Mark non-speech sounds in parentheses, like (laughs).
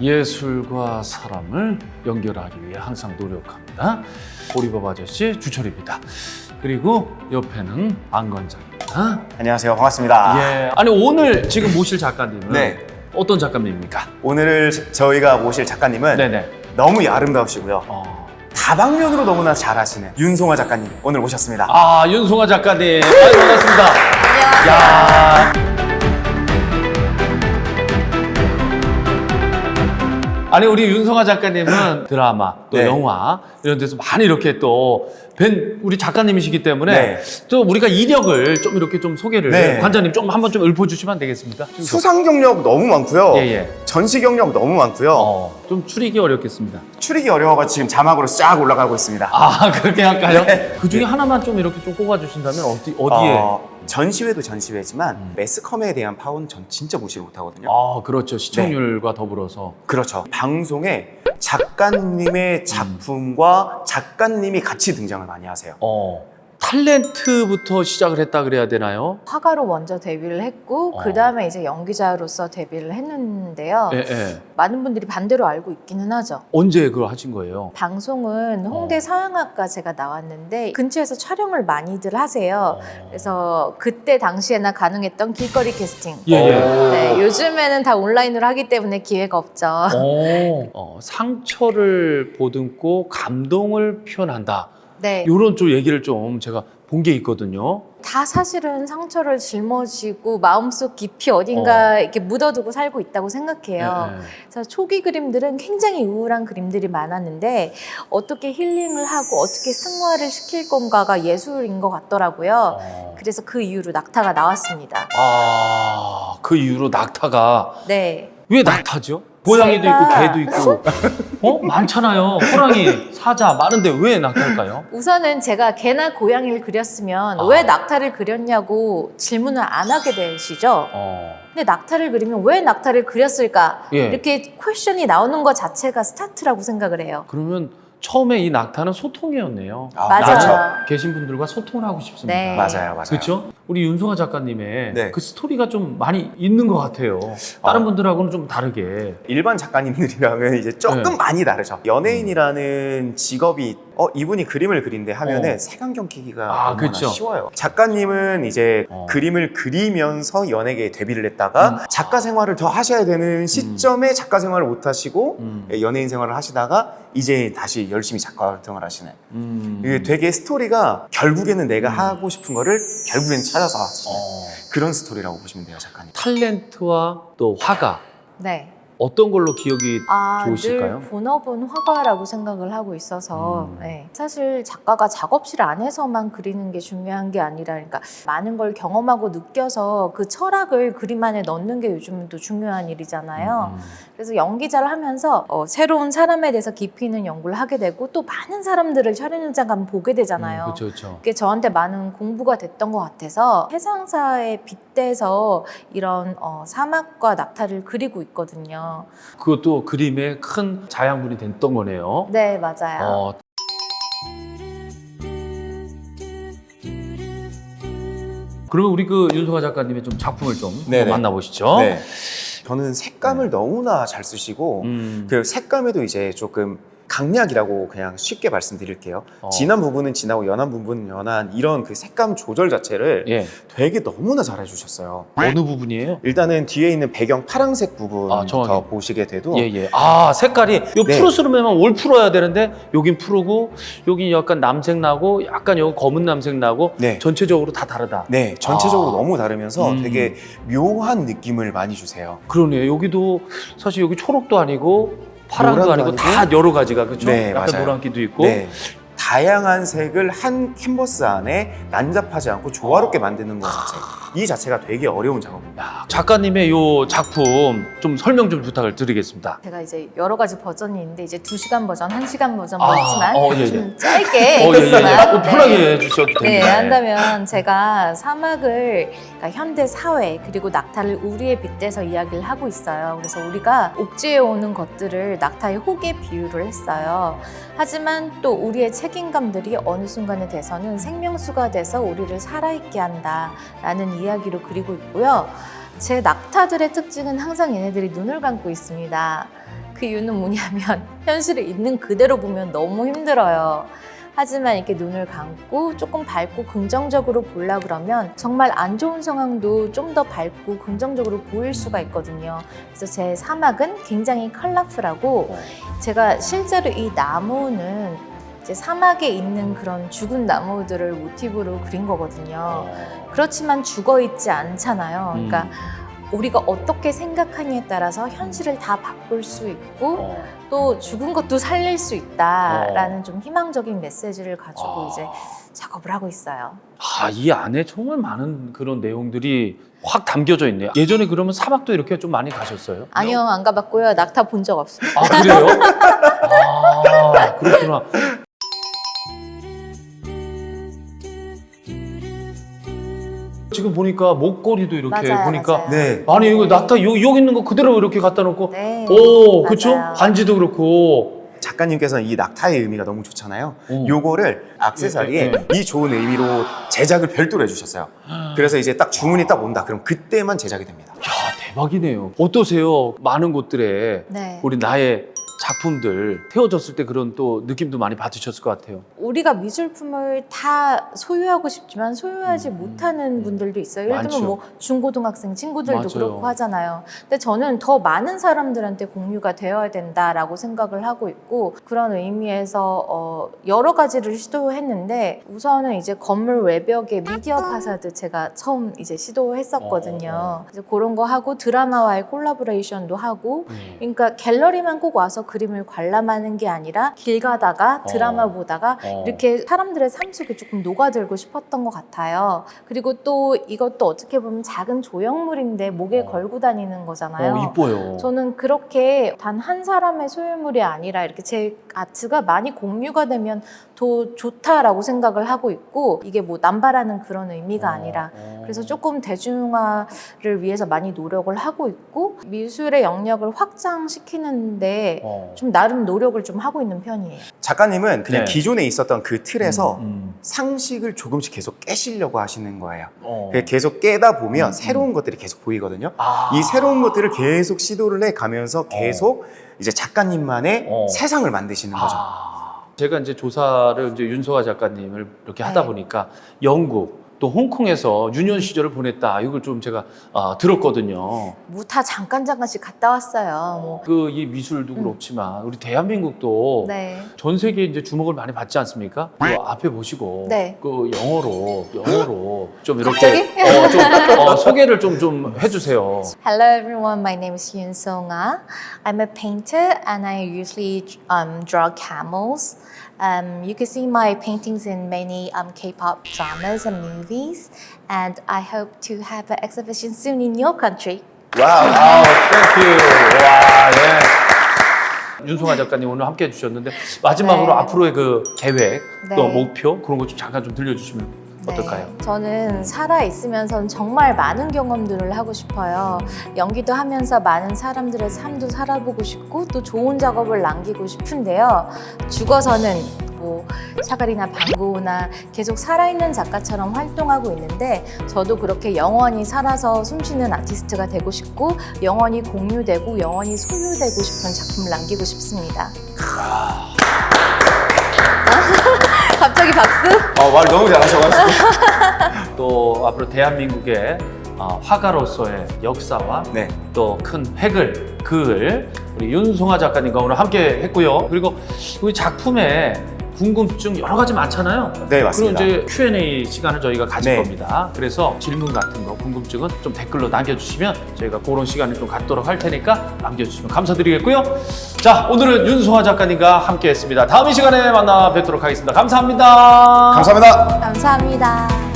예술과 사람을 연결하기 위해 항상 노력합니다. 보리밥 아저씨 주철입니다. 그리고 옆에는 안건장입니다. 안녕하세요. 반갑습니다. 예. 아니 오늘 지금 모실 작가님은 네. 어떤 작가님입니까? 오늘 저희가 모실 작가님은 네네. 너무 아름다우시고요. 어. 다방면으로 너무나 잘하시는 윤송아 작가님 오늘 모셨습니다. 아 윤송아 작가님, 아유, 반갑습니다. 안녕하세요. 야. 아니 우리 윤성아 작가님은 (laughs) 드라마 또 네. 영화 이런 데서 많이 이렇게 또 뵌 우리 작가님이시기 때문에 네. 또 우리가 이력을 좀 이렇게 좀 소개를 네. 관장님 좀 한번 좀 읊어주시면 안 되겠습니까? 수상 경력 너무 많고요. 예 예. 전시 경력 너무 많고요. 어, 좀 추리기 어렵겠습니다. 추리기 어려워가 지금 자막으로 쫙 올라가고 있습니다. 아 그렇게 할까요? 네. 그 중에 하나만 좀 이렇게 좀 꼽아주신다면 어디 어디에? 어, 전시회도 전시회지만 음. 매스컴에 대한 파워는 전 진짜 무시를 못하거든요. 아 그렇죠 시청률과 더불어서 그렇죠. 방송에 작가님의 작품과 작가님이 같이 등장을 많이 하세요. 어 탤런트부터 시작을 했다 그래야 되나요? 화가로 먼저 데뷔를 했고 어. 그 다음에 이제 연기자로서 데뷔를 했는데요. 예, 예. 많은 분들이 반대로 알고 있기는 하죠. 언제 그걸 하신 거예요? 방송은 홍대 어. 서양학과 제가 나왔는데 근처에서 촬영을 많이들 하세요. 어. 그래서 그때 당시에나 가능했던 길거리 캐스팅. 예, 예. 네, 요즘에는 다 온라인으로 하기 때문에 기회가 없죠. 어, (laughs) 어, 상처를 보듬고 감동을 표현한다. 네, 이런 좀 얘기를 좀 제가 본 게 있거든요. 다 사실은 상처를 짊어지고 마음속 깊이 어딘가 이렇게 묻어두고 살고 있다고 생각해요. 예, 예. 그래서 초기 그림들은 굉장히 우울한 그림들이 많았는데 어떻게 힐링을 하고 어떻게 승화를 시킬 건가가 예술인 것 같더라고요. 어. 그래서 그 이후로 낙타가 나왔습니다. 아, 그 이후로 낙타가 네. 왜 낙타죠? 고양이도 제가- 있고 개도 있고 (laughs) 어 많잖아요. 호랑이, 사자 많은데 왜 낙타일까요? 우선은 제가 개나 고양이를 그렸으면 아. 왜 낙타를 그렸냐고 질문을 안 하게 되시죠? 어, 근데 낙타를 그리면 왜 낙타를 그렸을까? 예. 이렇게 퀘션이 나오는 것 자체가 스타트라고 생각을 해요. 그러면 처음에 이 낙타는 소통이었네요. 아, 맞아요. 그렇죠. 계신 분들과 소통을 하고 싶습니다. 네. 맞아요, 맞아요. 그렇죠? 우리 윤송아 작가님의 네. 그 스토리가 좀 많이 있는 것 같아요. 다른 어. 분들하고는 좀 다르게. 일반 작가님들이랑은 이제 조금 네. 많이 다르죠. 연예인이라는 직업이 어 이분이 그림을 그린데 하면은 어. 색안경 끼기가 아, 얼마나 그쵸. 쉬워요. 작가님은 이제 어. 그림을 그리면서 연예계에 데뷔를 했다가 음. 작가 생활을 더 하셔야 되는 시점에 작가 생활을 못 하시고 음. 연예인 생활을 하시다가 이제 다시 열심히 작가 활동을 하시는. 음. 이게 되게 스토리가 결국에는 내가 하고 싶은 거를 결국엔 찾아서 하시는 어. 그런 스토리라고 보시면 돼요, 작가님. 탤런트와 또 화가 네. 어떤 걸로 기억이 아, 좋으실까요? 늘 본업은 화가라고 생각을 하고 있어서 음. 네. 사실 작가가 작업실 안에서만 그리는 게 중요한 게 아니라 그러니까 많은 걸 경험하고 느껴서 그 철학을 그림 안에 넣는 게 요즘은 또 중요한 일이잖아요. 음. 그래서 연기자를 하면서 어, 새로운 사람에 대해서 깊이 있는 연구를 하게 되고 또 많은 사람들을 촬영 현장 가면 보게 되잖아요. 그렇죠, 그렇죠. 그게 저한테 많은 공부가 됐던 것 같아서 해상사에 빗대서 이런 어, 사막과 낙타를 그리고 있거든요. 그것도 그림의 큰 자양분이 됐던 거네요. 네, 맞아요. 어, 그러면 우리 그 윤소가 작가님의 좀 작품을 좀 네네. 만나보시죠. 네. 저는 색감을 너무나 잘 쓰시고 음. 그 색감에도 이제 조금 강약이라고 그냥 쉽게 말씀드릴게요. 어. 진한 부분은 진하고 연한 부분은 연한 이런 그 색감 조절 자체를 예. 되게 너무나 잘 해주셨어요. 어느 부분이에요? 일단은 뒤에 있는 배경 파란색 아, 부분부터 정확히. 보시게 돼도 예, 예. 아, 색깔이 요 네. 푸르스름에만 올 풀어야 되는데 여긴 푸르고 여긴 약간 남색 나고 약간 여기 검은 남색 나고 네. 전체적으로 다 다르다. 네, 전체적으로 아. 너무 다르면서 음. 되게 묘한 느낌을 많이 주세요. 그러네요. 여기도 사실 여기 초록도 아니고 파랑도 아니고 아니고. 다 여러 가지가 그렇죠? 네, 약간 맞아요. 노란기도 있고. 네. 다양한 색을 한 캔버스 안에 난잡하지 않고 조화롭게 만드는 것 자체. 이 자체가 되게 어려운 작업입니다. 야, 작가님의 요 작품 좀 설명 좀 부탁을 드리겠습니다. 제가 이제 여러 가지 버전이 있는데 이제 2시간 버전, 1시간 버전 아, 뭐 있지만 어, 예, 예. 좀 짧게 어, 예, 예, 예. 했지만 어, 편하게 해주셔도 됩니다. 네, 한다면 제가 사막을 그러니까 현대 사회 그리고 낙타를 우리에 빗대서 이야기를 하고 있어요. 그래서 우리가 옥지에 오는 것들을 낙타의 혹에 비유를 했어요. 하지만 또 우리의 책임감들이 어느 순간에 돼서는 생명수가 돼서 우리를 살아있게 한다라는 이야기로 그리고 있고요. 제 낙타들의 특징은 항상 얘네들이 눈을 감고 있습니다. 그 이유는 뭐냐면 (laughs) 현실을 있는 그대로 보면 너무 힘들어요. 하지만 이렇게 눈을 감고 조금 밝고 긍정적으로 보려 그러면 정말 안 좋은 상황도 좀 더 밝고 긍정적으로 보일 수가 있거든요. 그래서 제 사막은 굉장히 컬러풀하고 제가 실제로 이 나무는 이제 사막에 있는 그런 죽은 나무들을 모티브로 그린 거거든요. 그렇지만 죽어 있지 않잖아요. 음. 그러니까 우리가 어떻게 생각하냐에 따라서 현실을 다 바꿀 수 있고 어. 또 죽은 것도 살릴 수 있다라는 좀 희망적인 메시지를 가지고 아. 이제 작업을 하고 있어요. 아, 이 안에 정말 많은 그런 내용들이 확 담겨져 있네요. 예전에 그러면 사막도 이렇게 좀 많이 가셨어요? 아니요, 안 가봤고요. 낙타 본 적 없어요. 아, 그래요? (laughs) 아, 그렇구나. 지금 보니까 목걸이도 이렇게 맞아요, 보니까 맞아요. 네. 아니 이거 낙타 여기, 여기 있는 거 그대로 이렇게 갖다 놓고 네. 오 그쵸 맞아요. 반지도 그렇고 작가님께서는 이 낙타의 의미가 너무 좋잖아요. 오. 요거를 악세사리에 예, 이 좋은 의미로 제작을 별도로 해주셨어요. 그래서 이제 딱 주문이 딱 온다. 그럼 그때만 제작이 됩니다. 야 대박이네요 어떠세요 많은 곳들에 네. 우리 나의 작품들 태워졌을 때 그런 또 느낌도 많이 받으셨을 것 같아요 우리가 미술품을 다 소유하고 싶지만 소유하지 음, 못하는 음. 분들도 있어요. 예를 많죠. 들면 뭐 중고등학생 친구들도 맞아요. 그렇고 하잖아요. 근데 저는 더 많은 사람들한테 공유가 되어야 된다라고 생각을 하고 있고 그런 의미에서 어 여러 가지를 시도했는데 우선은 이제 건물 외벽에 미디어 파사드 제가 처음 이제 시도했었거든요. 어, 그래서 그런 거 하고 드라마와의 콜라보레이션도 하고 음. 그러니까 갤러리만 꼭 와서 그림을 관람하는 게 아니라 길 가다가 드라마 어. 보다가 어. 이렇게 사람들의 삶 속에 조금 녹아들고 싶었던 것 같아요. 그리고 또 이것도 어떻게 보면 작은 조형물인데 목에 어. 걸고 다니는 거잖아요. 어, 이뻐요 저는 그렇게 단 한 사람의 소유물이 아니라 이렇게 제 아트가 많이 공유가 되면 더 좋다라고 생각을 하고 있고 이게 뭐 남발하는 그런 의미가 어, 아니라 어. 그래서 조금 대중화를 위해서 많이 노력을 하고 있고 미술의 영역을 확장시키는데 어. 좀 나름 노력을 좀 하고 있는 편이에요. 작가님은 그냥 네. 기존에 있었던 그 틀에서 음, 음. 상식을 조금씩 계속 깨시려고 하시는 거예요. 어. 계속 깨다 보면 음, 새로운 것들이 계속 보이거든요. 아. 이 새로운 것들을 계속 시도를 해 가면서 계속 이제 작가님만의 어. 세상을 만드시는 거죠. 아, 제가 이제 조사를 이제 윤소아 작가님을 이렇게 하다 네. 보니까 영국 또 홍콩에서 유년 시절을 보냈다 이걸 좀 제가 아, 들었거든요. 뭐 다 잠깐 잠깐씩 갔다 왔어요. 뭐. 그 이 미술도 음. 그렇지만 우리 대한민국도 네. 전 세계에 이제 주목을 많이 받지 않습니까? 그 앞에 보시고 네. 그 영어로 영어로 좀 이렇게? 어, 좀 어, 소개를 좀 좀 해주세요. Hello everyone, my name is Yoon Song-ah. I'm a painter and I usually um, draw camels. Um, you can see my paintings in many um, K-pop dramas and movies. And I hope to have an exhibition soon in your country. 와우. 아우, 땡큐. 와, 예. 윤송아 작가님 오늘 함께 해주셨는데 마지막으로 네. 앞으로의 그 계획 또 네. 목표 그런 거 좀 잠깐 좀 들려주시면 어떨까요? 네, 저는 살아 있으면선 정말 많은 경험들을 하고 싶어요. 연기도 하면서 많은 사람들의 삶도 살아보고 싶고 또 좋은 작업을 남기고 싶은데요. 죽어서는 뭐 샤갈이나 방고나 계속 살아있는 작가처럼 활동하고 있는데 저도 그렇게 영원히 살아서 숨쉬는 아티스트가 되고 싶고 영원히 공유되고 영원히 소유되고 싶은 작품을 남기고 싶습니다. (laughs) 갑자기 박수? 어, 말 너무 잘하셔가지고. 또 앞으로 대한민국의 어, 화가로서의 역사와 네. 또 큰 획을 그을 우리 윤송아 작가님과 오늘 함께 했고요. 그리고 우리 작품에 궁금증 여러 가지 많잖아요. 네, 맞습니다. 그럼 이제 Q&A 시간을 저희가 가질 네. 겁니다. 그래서 질문 같은 거, 궁금증은 좀 댓글로 남겨주시면 저희가 그런 시간을 좀 갖도록 할 테니까 남겨주시면 감사드리겠고요. 자, 오늘은 윤송아 작가님과 함께 했습니다. 다음 이 시간에 만나 뵙도록 하겠습니다. 감사합니다. 감사합니다. 감사합니다.